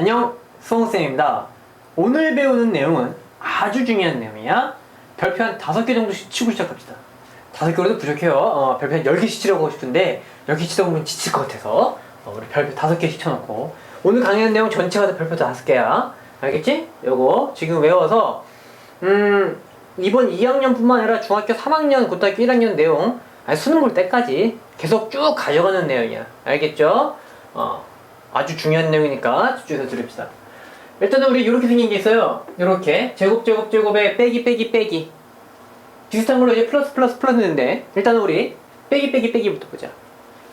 안녕 수홍쌤입니다. 오늘 배우는 내용은 아주 중요한 내용이야. 별표 한 다섯 개 정도씩 치고 시작합시다. 다섯 개로도 부족해요. 어, 별표 한 10개씩 치려고 하고 싶은데 10개 치다 보면 지칠 것 같아서 어, 우리 별표 다섯 개씩 쳐놓고. 오늘 강의하는 내용 전체가 다 별표 다섯 개야. 알겠지? 요거 지금 외워서 음 이번 2학년 뿐만 아니라 중학교 3학년, 고등학교 1학년 내용 아니 수능 볼 때까지 계속 쭉 가져가는 내용이야. 알겠죠? 어, 아주 중요한 내용이니까 집중해서 들읍시다. 일단은 우리 이렇게 생긴 게 있어요. 이렇게 제곱 제곱 제곱에 빼기 빼기 빼기 비슷한 걸로 이제 플러스 플러스 플러스인데 일단은 우리 빼기 빼기 빼기부터 보자.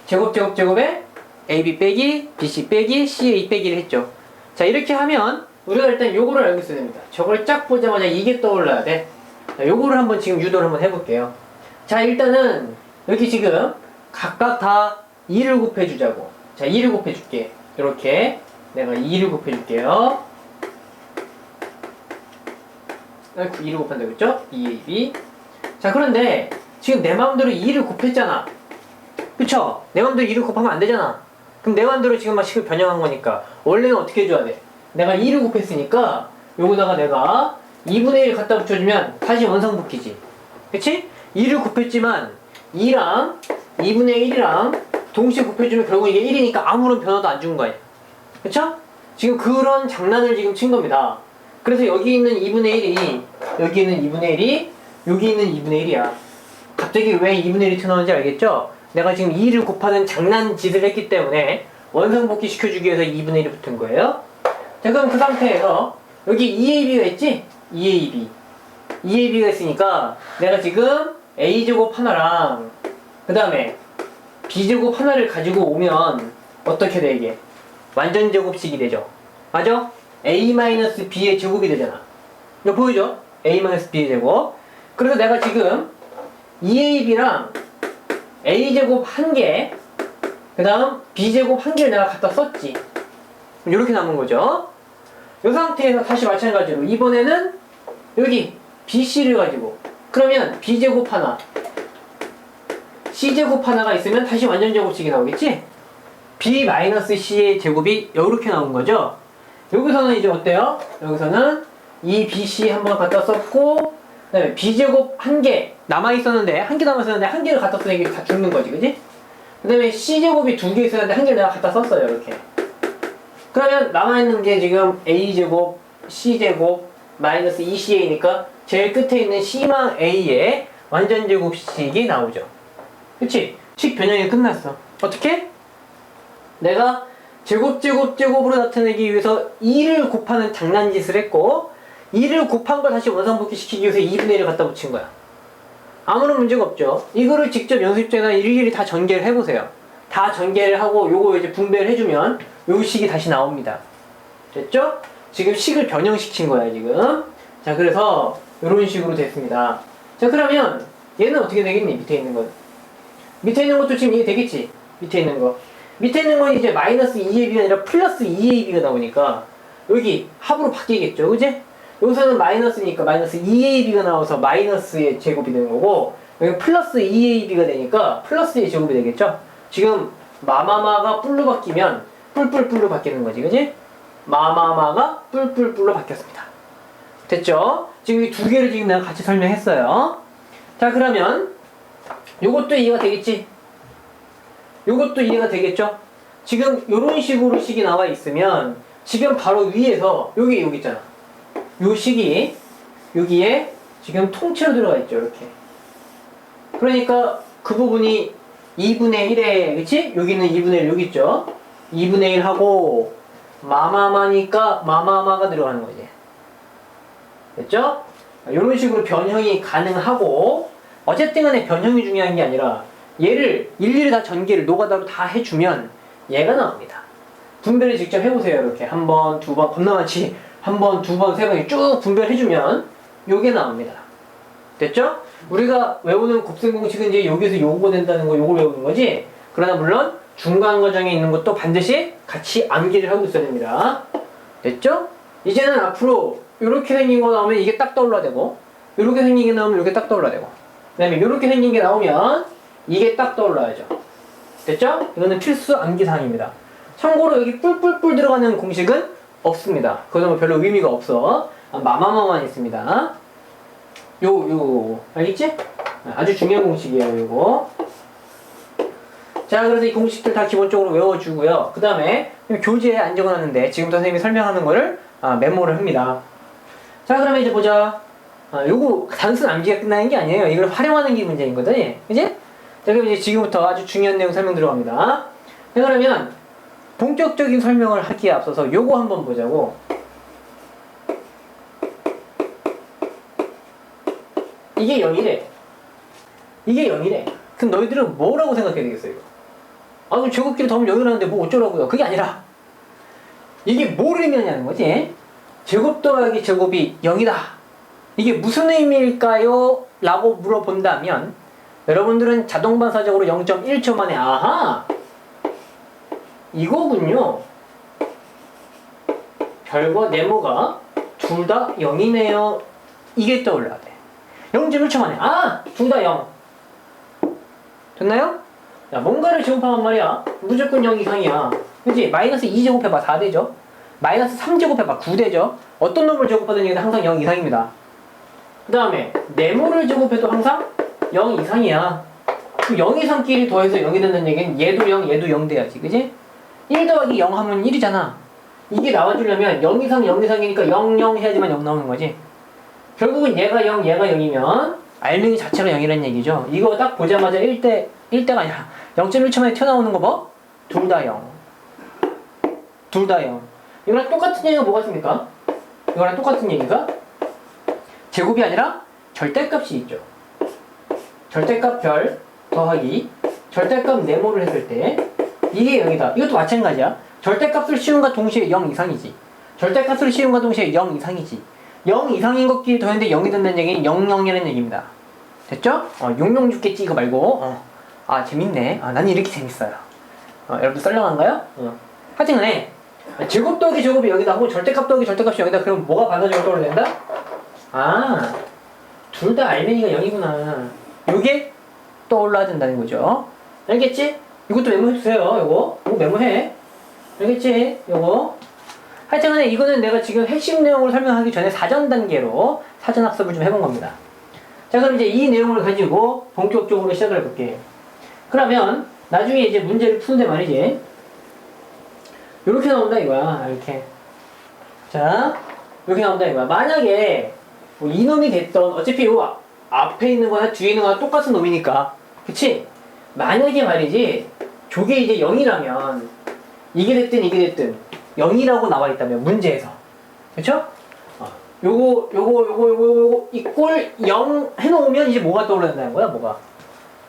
제곱 제곱 제곱에 AB 빼기 BC 빼기 CA 빼기를 했죠. 자 이렇게 하면 우리가 일단 요거를 알고 있어야 됩니다. 저걸 쫙 보자마자 이게 떠올라야 돼. 자, 요거를 한번 지금 유도를 한번 해볼게요. 자 일단은 여기 지금 각각 다 2를 곱해주자고. 자 2를 곱해줄게. 이렇게 내가 2를 곱해줄게요. 이렇게 2를 곱한다고 했죠? 2ab. 자 그런데 지금 내 마음대로 2를 곱했잖아. 그쵸? 내 마음대로 2를 곱하면 안 되잖아. 그럼 내 마음대로 지금 막 식을 변형한 거니까 원래는 어떻게 해줘야 돼? 내가 2를 곱했으니까 요거다가 내가 2분의 1 갖다 붙여주면 다시 원상복귀지. 그치? 2를 곱했지만 2랑 2분의 1이랑 동시에 곱해주면 결국 이게 1이니까 아무런 변화도 안 준 거야. 그쵸? 지금 그런 장난을 지금 친 겁니다. 그래서 여기 있는 2분의 1이 여기 있는 2분의 1이 여기 있는 2분의 1이야. 갑자기 왜 2분의 1이 튀어나오는지 알겠죠? 내가 지금 2를 곱하는 장난짓을 했기 때문에 원상복귀 시켜주기 위해서 2분의 1이 붙은 거예요. 자 그럼 그 상태에서 여기 2ab가 있지? 2ab 2ab가 있으니까 내가 지금 a제곱 하나랑 그 다음에 b제곱 하나를 가지고 오면 어떻게 돼 이게? 완전 제곱식이 되죠. 맞아? a-b의 제곱이 되잖아. 이거 보이죠? a-b의 제곱. 그래서 내가 지금 2ab랑 a제곱 한 개, 그 다음 b제곱 한 개를 내가 갖다 썼지. 이렇게 남은 거죠. 이 상태에서 다시 마찬가지로 이번에는 여기 BC를 가지고 그러면 B제곱 하나 C제곱 하나가 있으면 다시 완전 제곱식이 나오겠지? B-C의 제곱이 이렇게 나온 거죠? 여기서는 이제 어때요? 여기서는 이 BC 한번 갖다 썼고 그다음에 B제곱 한 개 남아 있었는데 한 개 남아 있었는데 한 개를 갖다 쓰는 게 다 죽는 거지 그지? 그 다음에 C제곱이 두 개 있었는데 한 개를 내가 갖다 썼어요 이렇게 그러면 남아 있는 게 지금 A제곱, C제곱, 마이너스 2CA니까 제일 끝에 있는 C망 A의 완전 제곱식이 나오죠. 그치? 식 변형이 끝났어. 어떻게? 내가 제곱, 제곱, 제곱으로 나타내기 위해서 2를 곱하는 장난짓을 했고 2를 곱한 걸 다시 원상복귀 시키기 위해서 2분의 1을 갖다 붙인 거야. 아무런 문제가 없죠. 이거를 직접 연습장에다 일일이 다 전개를 해보세요. 다 전개를 하고 요거 이제 분배를 해주면 요 식이 다시 나옵니다. 됐죠? 지금 식을 변형시킨 거야 지금. 자 그래서 이런 식으로 됐습니다. 자 그러면 얘는 어떻게 되겠니? 밑에 있는 건. 밑에 있는 것도 지금 이해 되겠지? 밑에 있는 거. 밑에 있는 건 이제 마이너스 2ab가 아니라 플러스 2ab가 나오니까 여기 합으로 바뀌겠죠, 그지? 여기서는 마이너스니까 마이너스 2ab가 나와서 마이너스의 제곱이 되는 거고 여기 플러스 2ab가 되니까 플러스의 제곱이 되겠죠? 지금 마마마가 뿔로 바뀌면 뿔뿔뿔로 바뀌는 거지, 그지? 마마마가 뿔뿔뿔로 바뀌었습니다. 됐죠? 지금 이 두 개를 지금 내가 같이 설명했어요. 자, 그러면 요것도 이해가 되겠지? 요것도 이해가 되겠죠? 지금 요런 식으로 식이 나와 있으면 지금 바로 위에서 여기 여기 있잖아. 요 식이 여기에 지금 통째로 들어가 있죠, 이렇게. 그러니까 그 부분이 2분의 1에, 그치? 여기는 2분의 1 여기 있죠? 2분의 1 하고 마마마니까 마마마가 들어가는 거지. 됐죠? 이런 식으로 변형이 가능하고 어쨌든 간에 변형이 중요한 게 아니라 얘를 일일이 다 전개를 노가다로 다 해주면 얘가 나옵니다. 분배를 직접 해보세요. 이렇게 한 번, 두 번, 겁나 많지? 한 번, 두 번, 세 번이 쭉 분배를 해주면 요게 나옵니다. 됐죠? 우리가 외우는 곱셈 공식은 이제 여기서 요거 된다는 거 요걸 외우는 거지 그러나 물론 중간 과정에 있는 것도 반드시 같이 암기를 하고 있어야 됩니다. 됐죠? 이제는 앞으로 이렇게 생긴 거 나오면 이게 딱 떠올라야 되고 이렇게 생긴 게 나오면 이렇게 딱 떠올라야 되고 그 다음에 이렇게 생긴 게 나오면 이게 딱 떠올라야죠. 됐죠? 이거는 필수 암기사항입니다. 참고로 여기 뿔뿔뿔 들어가는 공식은 없습니다. 그거는 뭐 별로 의미가 없어. 아, 마마마만 있습니다. 요, 요, 알겠지? 아주 중요한 공식이에요, 요거. 자, 그래서 이 공식들 다 기본적으로 외워주고요. 그 다음에 교재에 안 적어놨는데 지금 선생님이 설명하는 거를 아, 메모를 합니다. 자, 그러면 이제 보자. 아, 요거 단순 암기가 끝나는 게 아니에요. 이걸 활용하는 게 문제이거든. 그지? 자, 그럼 이제 지금부터 아주 중요한 내용 설명 들어갑니다. 자, 그러면 본격적인 설명을 하기에 앞서서 요거 한번 보자고. 이게 0이래. 이게 0이래. 그럼 너희들은 뭐라고 생각해야 되겠어, 이거? 아, 그럼 제곱끼리 더하면 0이라는데 뭐 어쩌라고요? 그게 아니라, 이게 뭘 의미하냐는 거지? 제곱 더하기 제곱이 0이다. 이게 무슨 의미일까요? 라고 물어본다면, 여러분들은 자동 반사적으로 0.1초 만에, 아하! 이거군요. 별과 네모가 둘 다 0이네요. 이게 떠올라야 돼. 0.1초 만에. 아! 둘 다 0. 됐나요? 야, 뭔가를 제곱하면 말이야. 무조건 0 이상이야. 그지? 마이너스 2 제곱해봐. 4 되죠? 마이너스 3 제곱해봐. 9 되죠? 어떤 놈을 제곱하든 얘는 항상 0 이상입니다. 그 다음에, 네모를 제곱해도 항상 0 이상이야. 그0 이상끼리 더해서 0이 된다는 얘기는 얘도 0, 얘도 0 돼야지. 그지? 1 더하기 0 하면 1이잖아. 이게 나와주려면 0 이상 0 이상이니까 0, 0 해야지만 0 나오는 거지. 결국은 얘가 0, 얘가 0이면 알맹이 자체가 0이라는 얘기죠. 이거 딱 보자마자 1대, 1대가 아니라 0.1초 만에 튀어나오는 거 뭐? 둘다 0. 둘 다 0. 이거랑 똑같은 얘기가 뭐가 있습니까? 이거랑 똑같은 얘기가 제곱이 아니라 절대값이 있죠. 절대값 별 더하기 절대값 네모를 했을 때 이게 0이다. 이것도 마찬가지야. 절대값을 씌움과 동시에 0 이상이지. 절대값을 씌움과 동시에 0 이상이지. 0 이상인 것끼리 더했는데 0이 된다는 얘기는 0, 0이라는 얘기입니다. 됐죠? 어, 용용 죽겠지 이거 말고. 어. 아 재밌네. 아, 난 이렇게 재밌어요. 어, 여러분들 썰렁한가요? 어. 하여튼 간에 제곱 더하기 제곱이 여기다 하고 절대값 더하기 절대값이 여기다 그럼 뭐가 반사적으로 떠올린다? 아, 둘 다 알맹이가 0이구나. 요게 떠올라야 된다는 거죠. 알겠지? 이것도 메모해주세요, 요거. 이거 메모해. 알겠지? 요거. 하여튼 간에 이거는 내가 지금 핵심 내용을 설명하기 전에 사전 단계로 사전 학습을 좀 해본 겁니다. 자, 그럼 이제 이 내용을 가지고 본격적으로 시작을 해볼게요. 그러면 나중에 이제 문제를 푸는데 말이지. 이렇게 나온다 이거야, 이렇게. 자, 이렇게 나온다 이거야. 만약에 뭐 이놈이 됐던 어차피 요 앞에 있는 거나 뒤에 있는 거나 똑같은 놈이니까. 그치? 만약에 말이지, 저게 이제 0이라면, 이게 됐든 이게 됐든, 0이라고 나와 있다면, 문제에서. 그쵸? 어, 요거, 요거, 요거, 요거, 요거, 이꼴 0 해놓으면 이제 뭐가 떠올라야 된다는 거야, 뭐가?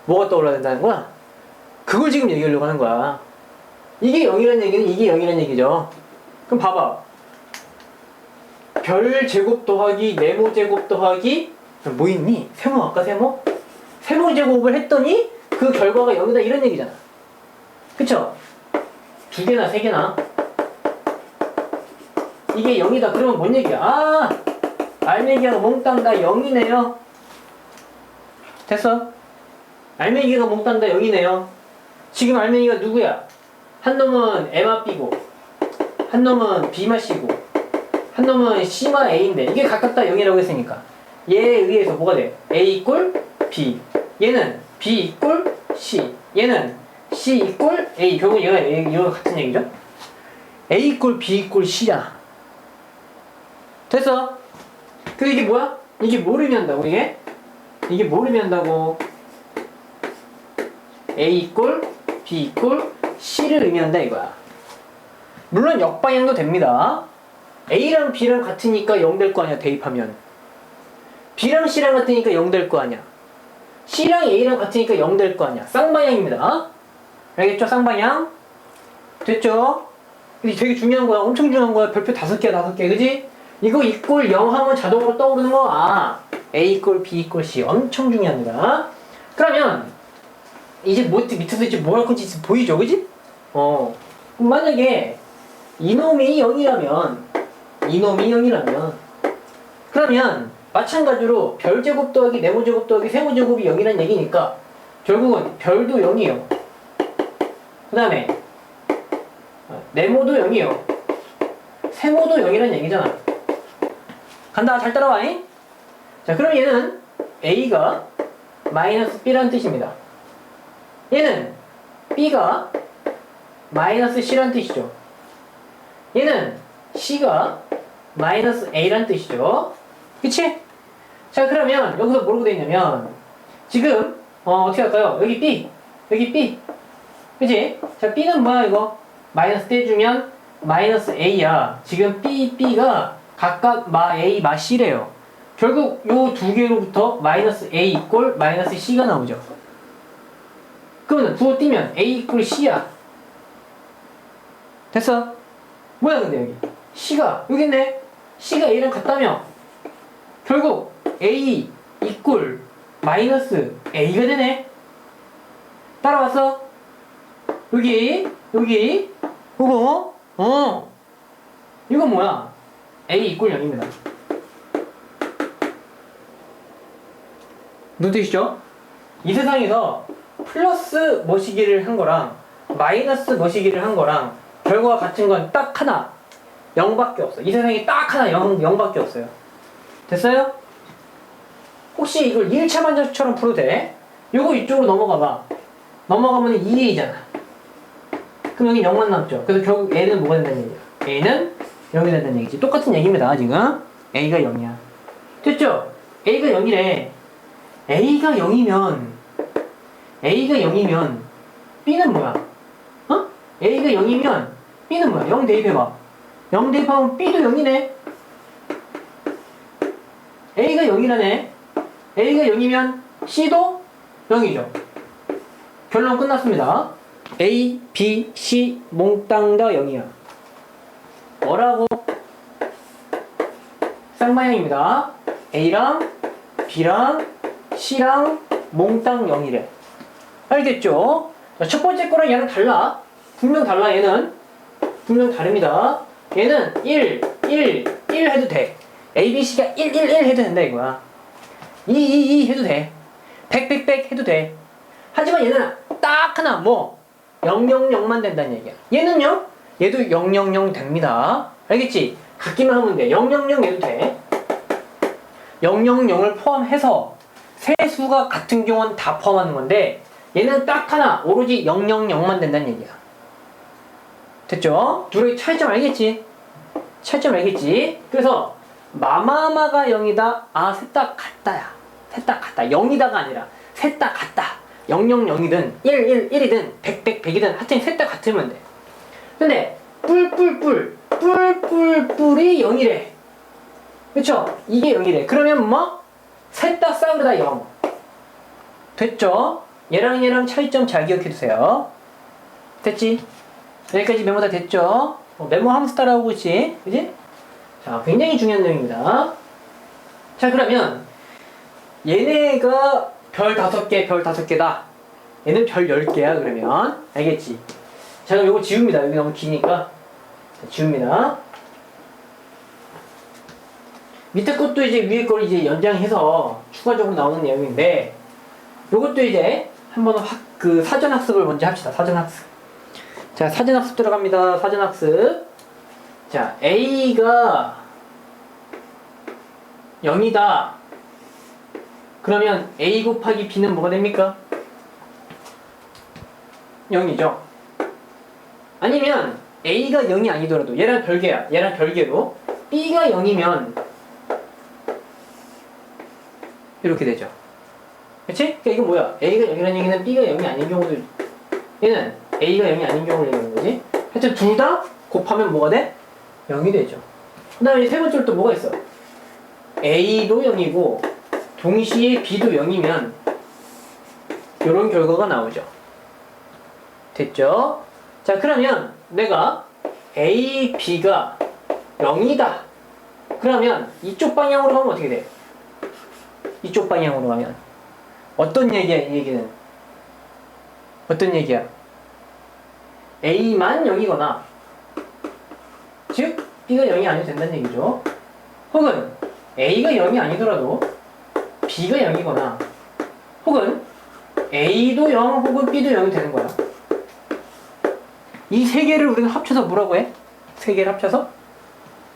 뭐가 떠올라야 된다는 거야? 그걸 지금 얘기하려고 하는 거야. 이게 0이라는 얘기는 이게 0이라는 얘기죠. 그럼 봐봐. 별 제곱 더하기 네모 제곱 더하기 뭐 있니? 세모 아까 세모? 세모 제곱을 했더니 그 결과가 0이다 이런 얘기잖아. 그쵸? 두 개나 세 개나 이게 0이다 그러면 뭔 얘기야? 아 알맹이가 몽땅 다 0이네요. 됐어? 알맹이가 몽땅 다 0이네요. 지금 알맹이가 누구야? 한 놈은 M마 B고 한 놈은 B마 C고 한 놈은 C마 A인데 이게 각각 다 0이라고 했으니까 얘에 의해서 뭐가 돼? A 이꼴 B 얘는 B 이꼴 C 얘는 C 이꼴 A 결국 얘가 이거 같은 얘기죠? A 이꼴 B 이꼴 C야 됐어? 그럼 이게 뭐야? 이게 뭘 의미한다고 이게? 이게 뭘 의미한다고? A 이꼴 B 이꼴 C를 의미한다 이거야 물론 역방향도 됩니다 A랑 B랑 같으니까 0 될 거 아니야 대입하면. B랑 C랑 같으니까 0 될 거 아니야. C랑 A랑 같으니까 0 될 거 아니야. 쌍방향입니다. 알겠죠? 쌍방향? 됐죠? 이게 되게 중요한 거야. 엄청 중요한 거야. 별표 다섯 개야 다섯 개. 그지? 이거 이꼴 0 하면 자동으로 떠오르는 거. 아 A 이꼴 B 이꼴 C. 엄청 중요합니다. 그러면 이제 뭐 밑에서 이제 뭐 할 건지 보이죠? 그지? 어. 만약에 이놈이 0이라면 이놈이 0이라면 그러면 마찬가지로 별 제곱 더하기 네모 제곱 더하기 세모 제곱이 0이라는 얘기니까 결국은 별도 0이에요 그 다음에 네모도 0이에요 세모도 0이라는 얘기잖아. 간다. 잘 따라와잉? 자, 그럼 얘는 A가 마이너스 B라는 뜻입니다. 얘는 B가 마이너스 C라는 뜻이죠. 얘는 C가 마이너스 A라는 뜻이죠. 그치? 자, 그러면 여기서 뭐라고 돼 있냐면 지금 어, 어떻게 할까요? 여기 B, 여기 B. 그치? 자, B는 뭐야, 이거? 마이너스 떼주면 마이너스 A야. 지금 B, B가 각각 마 A, 마 C래요. 결국 요 두 개로부터 마이너스 A 이꼴 마이너스 C가 나오죠. 그러면 부호 띄면 A 이꼴 C야. 됐어? 뭐야 근데 여기? C가 여기 있네. C가 A랑 같다며. 결국 A 이꼴 마이너스 A가 되네. 따라왔어? 여기 여기 이거 어 이거 뭐야? A 이꼴 0입니다. 무슨 뜻이죠? 이 세상에서 플러스 머시기를 한 거랑 마이너스 머시기를 한 거랑 결과가 같은 건 딱 하나 0밖에 없어. 이 세상에 딱 하나 0, 0밖에 없어요. 됐어요? 혹시 이걸 1차 반전처럼 풀어도 돼? 요거 이쪽으로 넘어가 봐. 넘어가면 2a잖아. 그럼 여기 0만 남죠. 그래서 결국 a는 뭐가 된다는 얘기야? a는 0이 된다는 얘기지. 똑같은 얘기입니다, 지금. a가 0이야. 됐죠? a가 0이래. a가 0이면 a가 0이면 b는 뭐야? 어? a가 0이면 b는 뭐야? 0 대입해봐. 0 대입하면 b도 0이네. a가 0이라네. a가 0이면 c도 0이죠. 결론 끝났습니다. A, B, C 몽땅 다 0이야. 뭐라고? 쌍방향입니다. A랑 B랑 C랑 몽땅 0이래. 알겠죠? 자, 첫 번째 거랑 얘는 달라. 분명 달라, 얘는. 분명 다릅니다. 얘는 1, 1, 1 해도 돼. A, B, C가 1, 1, 1 해도 된다, 이거야. 2, 2, 2 해도 돼. 100, 100, 100 해도 돼. 하지만 얘는 딱 하나 뭐 000만 된다는 얘기야. 얘는요? 얘도 000 됩니다. 알겠지? 같기만 하면 돼. 000 해도 돼. 000을 포함해서 세 수가 같은 경우는 다 포함하는 건데 얘는 딱 하나 오로지 000만 된다는 얘기야. 됐죠? 둘의 차이점 알겠지? 차이점 알겠지? 그래서 마마마가 0이다. 아, 셋 다 같다야. 셋 다 같다. 0이다가 아니라 셋 다 같다. 000이든 1, 1, 1이든 100, 100, 100이든 하여튼 셋 다 같으면 돼. 근데 뿔뿔뿔 뿔뿔뿔이 0이래. 그쵸? 이게 0이래. 그러면 뭐? 셋다 쌍으로 다 0. 됐죠? 얘랑 얘랑 차이점 잘 기억해 두세요. 됐지? 여기까지 메모 다 됐죠? 어, 메모 하면서 따라오고 있지? 그지? 자, 굉장히 중요한 내용입니다. 자, 그러면 얘네가 별 다섯 개, 별 다섯 개다. 얘는 별 열 개야, 그러면. 알겠지? 자, 그럼 이거 지웁니다. 여기 너무 기니까. 자, 지웁니다. 밑에 것도 이제 위에 걸 이제 연장해서 추가적으로 나오는 내용인데, 요것도 이제 한번 확, 그 사전 학습을 먼저 합시다. 사전 학습. 자, 사전학습 들어갑니다. 사전학습. 자, A가 0이다. 그러면 A 곱하기 B는 뭐가 됩니까? 0이죠. 아니면 A가 0이 아니더라도 얘랑 별개야. 얘랑 별개로 B가 0이면 이렇게 되죠. 그치? 그러니까 이건 뭐야? A가 0이라는 얘기는 B가 0이 아닌 경우도 얘는 A가 0이 아닌 경우를 얘기하는 거지. 하여튼 둘 다 곱하면 뭐가 돼? 0이 되죠. 그 다음에 세 번째로 또 뭐가 있어? A도 0이고 동시에 B도 0이면 이런 결과가 나오죠. 됐죠? 자 그러면 내가 A, B가 0이다. 그러면 이쪽 방향으로 가면 어떻게 돼? 이쪽 방향으로 가면 어떤 얘기야 이 얘기는? 어떤 얘기야? A만 0이거나 즉 B가 0이 아니도 된다는 얘기죠. 혹은 A가 0이 아니더라도 B가 0이거나 혹은 A도 0 혹은 B도 0이 되는 거야. 이 세 개를 우리가 합쳐서 뭐라고 해? 세 개를 합쳐서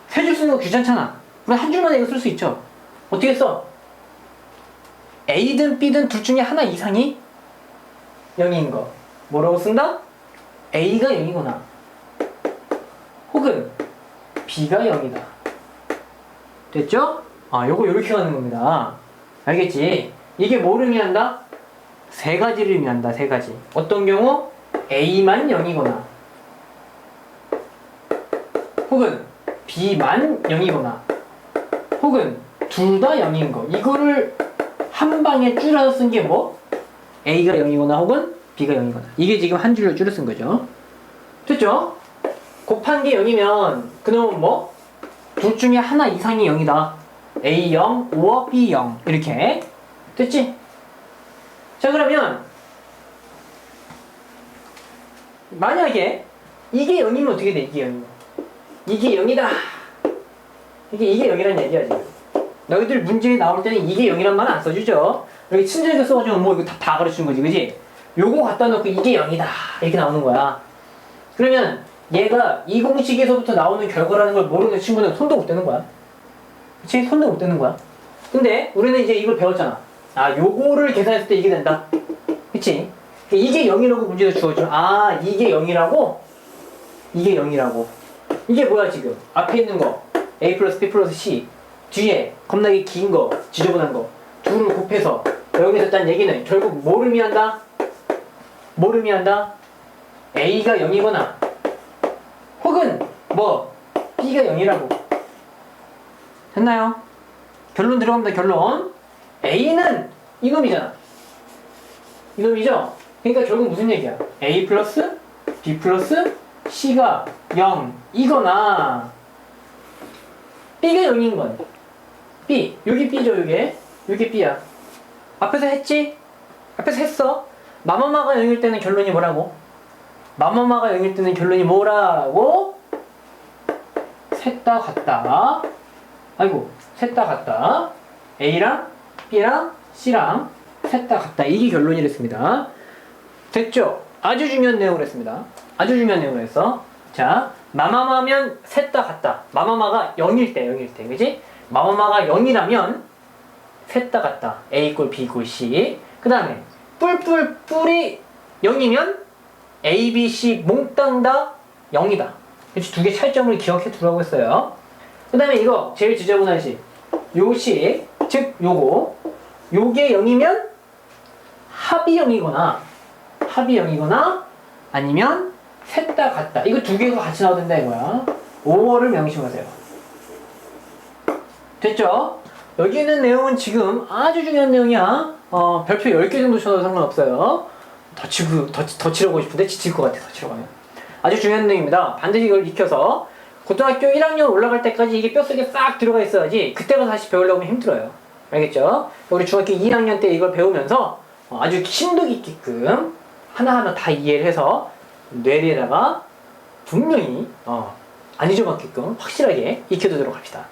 세 줄 쓰는 거 귀찮잖아. 우리 한 줄만 이거 쓸 수 있죠. 어떻게 써? A든 B든 둘 중에 하나 이상이 0인 거. 뭐라고 쓴다? A가 0이거나 혹은 B가 0이다. 됐죠? 아, 요거 요렇게 가는 겁니다. 알겠지? 이게 뭐를 의미한다? 세 가지를 의미한다, 세 가지. 어떤 경우? A만 0이거나 혹은 B만 0이거나 혹은 둘 다 0인 거. 이거를 한 방에 줄여서 쓴 게 뭐? A가 0이거나 혹은 B가 0이거나. 이게 지금 한 줄로 줄여 쓴 거죠. 됐죠? 곱한 게 0이면 그놈은 뭐? 둘 중에 하나 이상이 0이다. A0, or B0 이렇게 됐지? 자 그러면 만약에 이게 0이면 어떻게 돼? 이게 0이면 이게 0이다. 이게 이게 0이란 얘기야 지금. 너희들 문제에 나올 때는 이게 0이란 말 안 써주죠. 여기 친절하게 써가지고 뭐 이거 다, 다 가르치는 거지, 그지? 요거 갖다 놓고 이게 0이다 이렇게 나오는 거야. 그러면 얘가 이 공식에서부터 나오는 결과라는 걸 모르는 친구는 손도 못 대는 거야. 그치? 손도 못 대는 거야. 근데 우리는 이제 이걸 배웠잖아. 아, 요거를 계산했을 때 이게 된다. 그치? 이게 0이라고 문제도 주어져. 아, 이게 0이라고? 이게 0이라고. 이게 뭐야, 지금? 앞에 있는 거. A 플러스 B 플러스 C. 뒤에 겁나게 긴 거, 지저분한 거. 둘을 곱해서 여기서 딴 얘기는 결국 뭐를 의미한다? 뭐를 의미한다? A가 0이거나 혹은 뭐 B가 0이라고 됐나요? 결론 들어갑니다 결론 A는 이놈이잖아 이놈이죠? 그러니까 결국 무슨 얘기야? A 플러스 B 플러스 C가 0 이거나 B가 0인 건 B 여기 B죠 요게 여기 B야 앞에서 했지? 앞에서 했어 마마마가 0일 때는 결론이 뭐라고? 마마마가 0일 때는 결론이 뭐라고? 셋 다 같다. 아이고, 셋 다 같다. A랑 B랑 C랑 셋 다 같다. 이게 결론이랬습니다. 됐죠? 아주 중요한 내용을 했습니다. 아주 중요한 내용을 했어. 자, 마마마면 셋 다 같다. 마마마가 0일 때, 0일 때, 그지? 마마마가 0이라면 셋 다 같다. A 이꼴 B 이꼴 C. 그 다음에 뿔뿔 뿔이 0이면 A, B, C 몽땅 다 0이다. 그렇지 두개 차이점을 기억해 두라고 했어요. 그 다음에 이거 제일 지저분한 식. 요식, 즉 요거. 요게 0이면 합이 0이거나 합이 0이거나 아니면 셋 다 같다. 이거 두 개가 같이 나오된다 이거야. 5월을 명심하세요. 됐죠? 여기 있는 내용은 지금 아주 중요한 내용이야. 어, 별표 10개 정도 쳐도 상관없어요. 더 치고, 더, 더 치려고 싶은데 지칠 것 같아, 더 치러 가면. 아주 중요한 내용입니다. 반드시 이걸 익혀서 고등학교 1학년 올라갈 때까지 이게 뼛속에 싹 들어가 있어야지 그때가 다시 배우려고 하면 힘들어요. 알겠죠? 우리 중학교 2학년 때 이걸 배우면서 어, 아주 심도 깊게끔 하나하나 다 이해를 해서 뇌리에다가 분명히 어, 안 잊어먹게끔 확실하게 익혀두도록 합시다.